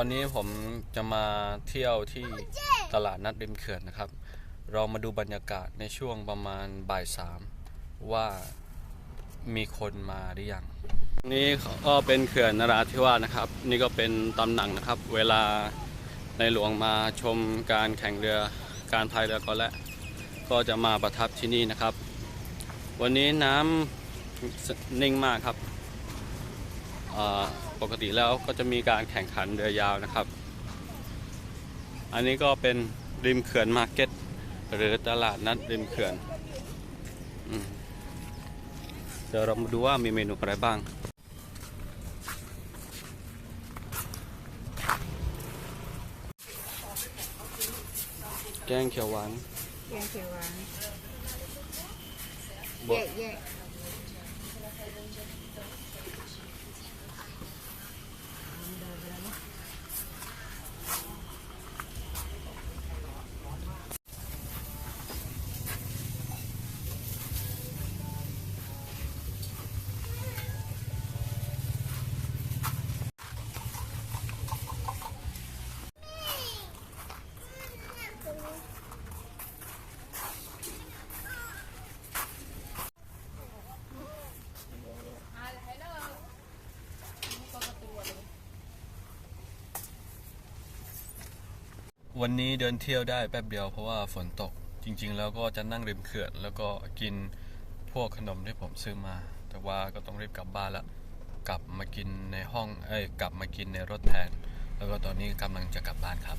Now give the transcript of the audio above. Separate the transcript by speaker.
Speaker 1: วันนี้ผมจะมาเที่ยวที่ตลาดนัดริมเขื่อนนะครับ เรามาดูบรรยากาศในช่วงประมาณบ่ายสามว่ามีคนมาหรือยัง นี่ก็เป็นเขื่อนนราธิวาสนะครับ นี่ก็เป็นตำหนักนะครับ เวลาในหลวงมาชมการแข่งเรือการพายเรือก็และก็จะมาประทับที่นี่นะครับ วันนี้น้ำนิ่งมากครับอ่า ปกติแล้วก็จะมีการแข่งขันเรือยาวนะครับ อันนี้ก็เป็นริมเขื่อนมาร์เก็ตหรือตลาดนัดริมเขื่อนอืมเดี๋ยวเรามาดูว่ามีเมนูอะไรบ้างแกงเขียวหวาน
Speaker 2: แกงเขียวหวาน
Speaker 1: บ
Speaker 2: แยกแยก
Speaker 1: วันนี้เดินเที่ยวได้แป๊บเดียวเพราะว่าฝนตกจริง ๆ แล้วก็จะนั่งริมเขื่อน แล้วก็กินพวกขนมที่ผมซื้อมา แต่ว่าก็ต้องรีบกลับบ้านละกลับมากินในห้องเอ้ยกลับมากินในรถแทน แล้วก็ตอนนี้กำลังจะกลับบ้านครับ